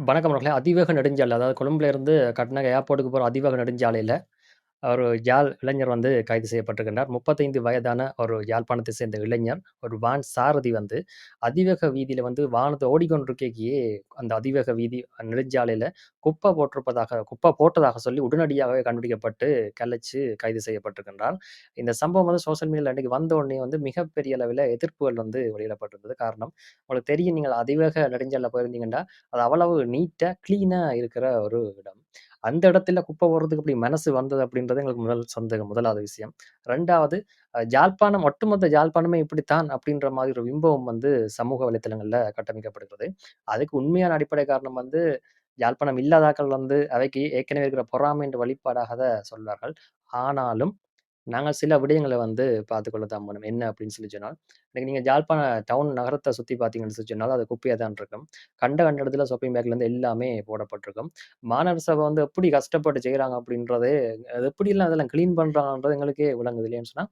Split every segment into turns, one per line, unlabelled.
வணக்கம் மக்களே. அதிவேக நெடுஞ்சாலை அதாவது கொழும்புல இருந்து கட்னக ஏர்போர்ட்டுக்கு போகிற அதிவேக நெடுஞ்சாலையில் ஒரு யாழ் இளைஞர் வந்து கைது செய்யப்பட்டிருக்கின்றார். 35 வயதான ஒரு யாழ்ப்பாணத்தை சேர்ந்த இளைஞர், ஒரு வான் சாரதி வந்து அதிவேக வீதியில் வந்து வானத்தை ஓடிக்கொண்டிருக்கையே, அந்த அதிவேக வீதி நெடுஞ்சாலையில் குப்பை போட்டிருப்பதாக குப்பை போட்டதாக சொல்லி உடனடியாகவே கண்டுபிடிக்கப்பட்டு, கலைச்சு கைது செய்யப்பட்டிருக்கின்றார். இந்த சம்பவம் வந்து சோசியல் மீடியாவில் அன்றைக்கு வந்த உடனே வந்து மிகப்பெரிய அளவில் எதிர்ப்புகள் வந்து வெளியிடப்பட்டிருந்தது. காரணம், உங்களுக்கு தெரியும் நீங்கள் அதிவேக நெடுஞ்சாலையில் போயிருந்தீங்கன்னா, அது அவ்வளவு நீட்டாக க்ளீனாக இருக்கிற ஒரு இடம். அந்த இடத்துல குப்பை போடுறதுக்கு இப்படி மனசு வந்தது அப்படின்றது எங்களுக்கு முதல் சந்தேகம். முதலாவது விஷயம். ரெண்டாவது ஜாழ்ப்பாணம் ஒட்டுமொத்த ஜாழ்ப்பாணமே இப்படித்தான் அப்படின்ற மாதிரி ஒரு பிம்பம் வந்து சமூக வலைத்தளங்களில் கட்டமைக்கப்படுகிறது. அதுக்கு உண்மையான அடிப்படை காரணம் வந்து யாழ்ப்பாணம் இல்லாதாக்கள் வந்து அவைக்கு ஏற்கனவே இருக்கிற பொறாமை என்ற வழிபாடாக சொல்வார்கள். ஆனாலும் நாங்கள் சில விடயங்களை வந்து பார்த்துக்கொள்ள தான் போனோம் என்ன அப்படின்னு சொல்லி சொன்னால், எனக்கு நீங்கள் ஜாழ்ப்பாண டவுன் நகரத்தை சுற்றி பார்த்தீங்கன்னு சொல்லி சொன்னாலும், அது குப்பையாக தான் இருக்கும். கண்ட கண்ட இடத்துல ஷாப்பிங் பேக்லேருந்து எல்லாமே போடப்பட்டிருக்கும். மாநகர சபை வந்து எப்படி கஷ்டப்பட்டு செய்கிறாங்க அப்படின்றதே, அது எப்படிலாம் அதெல்லாம் கிளீன் பண்ணுறாங்கன்றது எங்களுக்கே விளங்குது. இல்லைன்னு சொன்னால்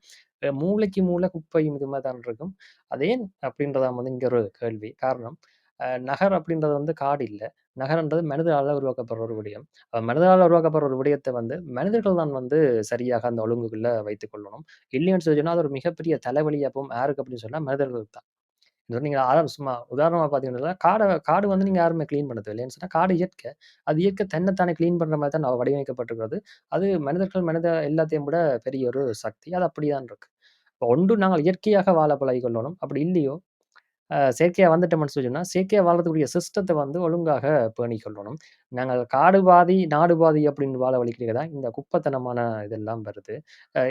மூளைக்கு மூளை மூலை குப்பையும் இது மாரி தான் இருக்கும். அதே அப்படின்றதான் வந்து இங்கே ஒரு கேள்வி. காரணம், நகர் அப்படின்றது வந்து காடு இல்லை நகரன்றது மனிதரால் உருவாக்கப்படுற ஒரு விடயம். அ உருவாக்கப்படுற ஒரு விடயத்தை வந்து மனிதர்கள் தான் வந்து சரியாக அந்த ஒழுங்குக்குள்ள வைத்துக் கொள்ளணும். இல்லைன்னு சொல்லி சொன்னா, அது ஒரு மிகப்பெரிய தலைவலி அப்பவும் யாருக்கு அப்படின்னு சொன்னா மனிதர்களுக்கு தான். இது நீங்கள் ஆரம்ப சும்மா உதாரணமாக பார்த்தீங்கன்னா, காடை காடு வந்து நீங்கள் யாருமே க்ளீன் பண்ணது இல்லைன்னு சொன்னால் காடு இயற்கை. அது இயற்கை தன்னைத்தானே க்ளீன் பண்ணுற மாதிரி தான் வடிவமைக்கப்பட்டிருக்கிறது. அது மனிதர்கள் மனித எல்லாத்தையும் விட பெரிய ஒரு சக்தி. அது அப்படிதான் இருக்கு. இப்போ ஒன்று நாங்கள் இயற்கையாக வாழ பழகிக்கொள்ளணும். அப்படி இல்லையோ, செயற்கையாக வந்துட்டோம்னு சொல்லி செயற்கையாக வாழறதுக்குரிய சிஸ்டத்தை வந்து ஒழுங்காக பேணிக் கொள்ளணும். நாங்கள் காடு பாதி, நாடு பாதி அப்படின்னு வாழ வழிக்கிறது தான் இந்த குப்பத்தனமான இதெல்லாம் வருது.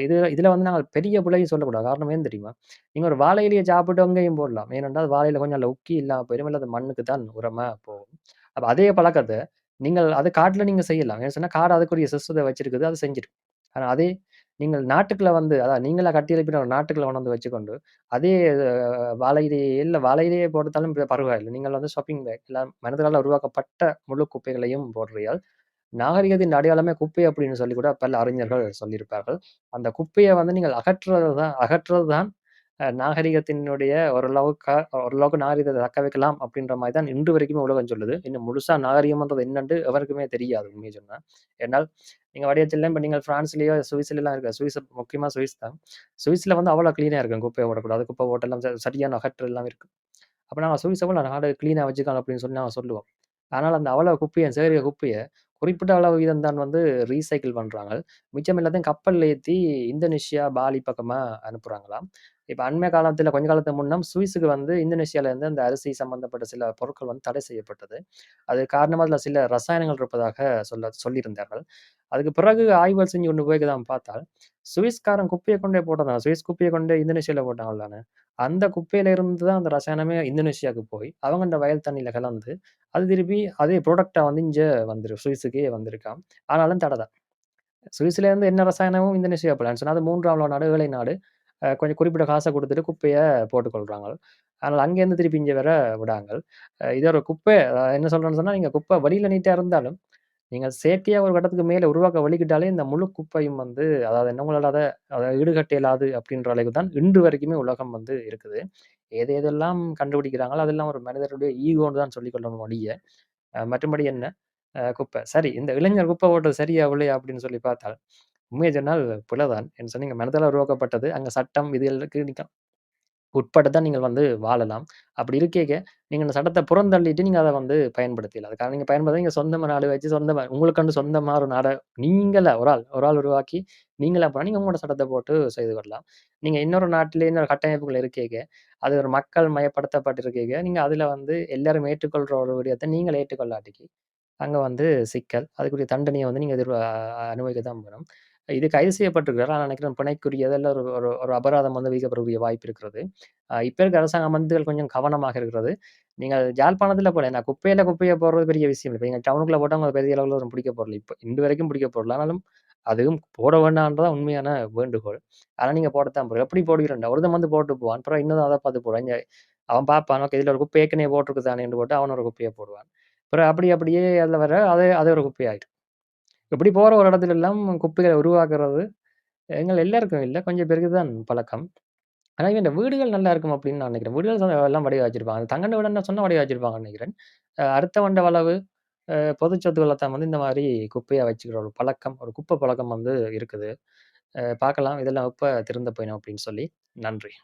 இது இதில் வந்து நாங்கள் பெரிய பிள்ளையும் சொல்லக்கூடாது. காரணம் ஏன் தெரியுமா? நீங்கள் ஒரு வாழையிலேயே சாப்பிட்டு அங்கேயும் போடலாம். ஏனென்றால் வாழையில் கொஞ்சம் நல்ல உக்கி இல்லாமல் போயிடும் இல்லை அது மண்ணுக்கு தான் உரமா போகும். அப்போ அதே பழக்கத்தை நீங்கள் அது காட்டில் நீங்கள் செய்யலாம். ஏன்னு சொன்னா காடு அதுக்குரிய சிஸ்டத்தை வச்சிருக்குது. அது செஞ்சிருக்கு ஆனா அதே நீங்கள் நாட்டுக்குள்ள வந்து அதான் நீங்களா கட்டி எழுப்பின ஒரு நாட்டுக்குள்ள கொண்டு வந்து வச்சுக்கொண்டு, அதே வாழையிலேயே இல்லை வாழையிலேயே இல்ல போட்டாலும் பரவாயில்லை நீங்கள் வந்து ஷாப்பிங் பேக் எல்லாம் மனிதரால் உருவாக்கப்பட்ட முழு குப்பைகளையும் போடுறீர்கள். நாகரிகத்தின் அடையாளமே குப்பை அப்படின்னு சொல்லி கூட பல அறிஞர்கள் சொல்லியிருப்பார்கள். அந்த குப்பையை வந்து நீங்கள் அகற்றுறது தான் அகற்றுறது தான் நாகரிகத்தினுடைய ஓரளவுக்கு ஓரளவுக்கு நாகரிகத்தை தக்க வைக்கலாம் அப்படின்ற மாதிரி தான் இன்று வரைக்குமே உலகம் சொல்லுது. இன்னும் முழுசா நாகரிகம்ன்றது என்னென்று எவருக்குமே தெரியாது உண்மையை சொன்னால் ஏன்னால் நீங்கள் வடயத்தில இப்போ நீங்கள் ஃப்ரான்ஸ்லேயோ சுவிஸ்லாம் இருக்க சுவிஸ் முக்கியமா சுவிஸ் தான். சுவிஸ்ல வந்து அவ்வளோ க்ளீனாக இருக்கும். குப்பைய போடக்கூடாது. குப்பை ஓட்டலாம் சரியான அகற்றல் எல்லாம் இருக்கு. அப்போ நாங்கள் சுவிஸ் எவ்வளோ நாடு க்ளீனாக வச்சுக்கலாம் அப்படின்னு சொல்லி நாங்கள் சொல்லுவோம். ஆனால் அந்த அவ்வளோ குப்பையை சேறிய குப்பையை குறிப்பிட்ட அளவு வீதம் தான் வந்து ரீசைக்கிள் பண்றாங்க. மிச்சம் எல்லாத்தையும் கப்பல்ல ஏத்தி இந்தோனேஷியா, பாலி பக்கமா அனுப்புகிறாங்களாம் இப்போ அண்மை காலத்தில் கொஞ்ச காலத்துக்கு முன்னம் சுவிஸுக்கு வந்து இந்தோனேஷியாலேருந்து அந்த அரிசி சம்மந்தப்பட்ட சில பொருட்கள் வந்து தடை செய்யப்பட்டது. அது காரணமாக அதில் சில ரசாயனங்கள் இருப்பதாக சொல்ல சொல்லியிருந்தார்கள். அதுக்கு பிறகு ஆய்வுகள் செஞ்சு கொண்டு போய் தான் பார்த்தால், சுவிஸ்காரன் குப்பையை கொண்டே போட்டதான். சுவிஸ் குப்பையை கொண்டே இந்தோனேஷியாவில் போட்டாங்க தானே. அந்த குப்பையில இருந்து தான் அந்த ரசாயனமே இந்தோனேஷியாவுக்கு போய், அவங்க அந்த வயல் தண்ணியில் கலந்து, அது திருப்பி அதே ப்ராடக்ட்டா வந்து இங்கே வந்துரும். சுவிஸுக்கே வந்திருக்கான் ஆனாலும் தடை தான். சுவிஸ்லேருந்து என்ன ரசாயனமும் இந்தோனேஷியா போல. சொன்னால் அது மூன்றாம் நாடு, ஏழை நாடு. கொஞ்சம் குறிப்பிட்ட காசை கொடுத்துட்டு குப்பையை போட்டுக்கொள்கிறாங்க அதனால அங்கேருந்து திருப்பி இங்கே வர விடாங்கள். அ ஒரு குப்பை என்ன சொல்றேன்னு சொன்னா, நீங்க குப்பை வழியில் நீட்டா இருந்தாலும், நீங்க செயற்கையாக ஒரு கட்டத்துக்கு மேலே உருவாக்க வழிகிட்டாலே இந்த முழு குப்பையும் வந்து அதாவது என்ன அதை அத ஈடுகட்ட இயலாது அப்படின்ற அளவுக்கு தான் இன்று வரைக்குமே உலகம் வந்து இருக்குது. எது எதெல்லாம் கண்டுபிடிக்கிறாங்களோ, அதெல்லாம் ஒரு மனிதருடைய ஈகோன்னு தான் சொல்லிக்கொள்ளணும் கொள்ளணும் ஒழிய, மற்றபடி என்ன குப்பை. சரி இந்த இளைஞர் குப்பை ஓட்டுறது சரியா, இல்லையா அப்படின்னு சொல்லி பார்த்தால், உண்மையை சொன்னால் புலதான் என்று சொன்னீங்க மனிதரால் உருவாக்கப்பட்டது. அங்கே சட்டம் விதிகளுக்கு நிற்கும் உட்பட்டு தான் நீங்கள் வந்து வாழலாம். அப்படி இருக்கேக்க, நீங்கள் அந்த சட்டத்தை புறந்தள்ளிட்டு நீங்கள் அதை வந்து பயன்படுத்தியலாம். அதுக்காக நீங்கள் பயன்படுத்த நீங்கள் சொந்தமாக நாடு வச்சு சொந்தமாக உங்களுக்குன்னு சொந்தமாக ஒரு நாடை நீங்களே ஒரு ஆள் ஒரு ஆள் உருவாக்கி, நீங்களே போனால் நீங்கள் உங்களோட சட்டத்தை போட்டு செய்து கொள்ளலாம். நீங்கள் இன்னொரு நாட்டிலே இன்னொரு கட்டமைப்புகள் இருக்கேக்க, அது ஒரு மக்கள் மயப்படுத்தப்பட்டிருக்கேக்க, நீங்கள் அதில் வந்து எல்லாரும் ஏற்றுக்கொள்கிற ஒரு விடயத்தை நீங்கள் ஏற்றுக்கொள்ளாட்டிக்கு, அங்கே வந்து சிக்கல். அதுக்குரிய தண்டனையை வந்து நீங்கள் எதிர் அனுபவிக்க தான் வேணும். இது கைது செய்யப்பட்டிருக்கிறார். நான் நினைக்கிறேன் பிணைக்குரியது ஒரு ஒரு ஒரு அபராதம் வந்து விதிக்கப்படக்கூடிய வாய்ப்பு இருக்கிறது. இப்போ இருக்க அரசாங்க அமைப்புகள் கொஞ்சம் கவனமாக இருக்கிறது. நீங்கள் ஜாழ்ப்பாணத்தில் போல ஏன்னா குப்பையில் குப்பையை போடுறது பெரிய விஷயம் இல்லை இப்போ நீங்கள் டவுனுக்குள்ளே போட்டா உங்களுக்கு பெரிய அளவில் ஒண்ணும் பிடிக்க போடல இப்போ இன்று வரைக்கும் பிடிக்க போடல ஆனாலும் அதுவும் போட வேண்டாம்ன்றது தான் உண்மையான வேண்டுகோள். ஆனால் நீங்கள் போடத்தான் போறீங்க. எப்படி போடுகிறேன் ஒருத்தன் வந்து போட்டு போவான். அப்புறம் இன்னும் அதை பார்த்து போடுவான். இங்கே அவன் பார்ப்பான். ஓகே இதில் ஒரு குப்பை ஏற்கனவே போட்டிருக்கு தானேன்னு போட்டு அவன் ஒரு குப்பையை போடுவான். அப்புறம் அப்படி அப்படியே அதில் வர அது அது ஒரு குப்பையாயிடும் இப்படி போற ஒரு இடத்துல எல்லாம் குப்பைகளை உருவாக்குறது, எங்கள் எல்லாருக்கும் இல்ல. கொஞ்சம் பேருக்கு தான் பழக்கம். ஆனா இந்த வீடுகள் நல்லா இருக்கும் அப்படின்னு நான் நினைக்கிறேன். வீடுகள் எல்லாம் வடிவா வச்சிருப்பாங்க. தங்கண்ட வீடுன்னு சொன்ன வடிவா வச்சிருப்பாங்கன்னு நினைக்கிறேன். அ அடுத்த வண்ட வளவு அ பொது சொத்துக்கள வந்து இந்த மாரி குப்பையா வச்சுக்கிற ஒரு பழக்கம், ஒரு குப்ப பழக்கம் வந்து இருக்குது. அ பார்க்கலாம் இதெல்லாம் எப்ப திருந்த பயணம் அப்படின்னு சொல்லி. நன்றி.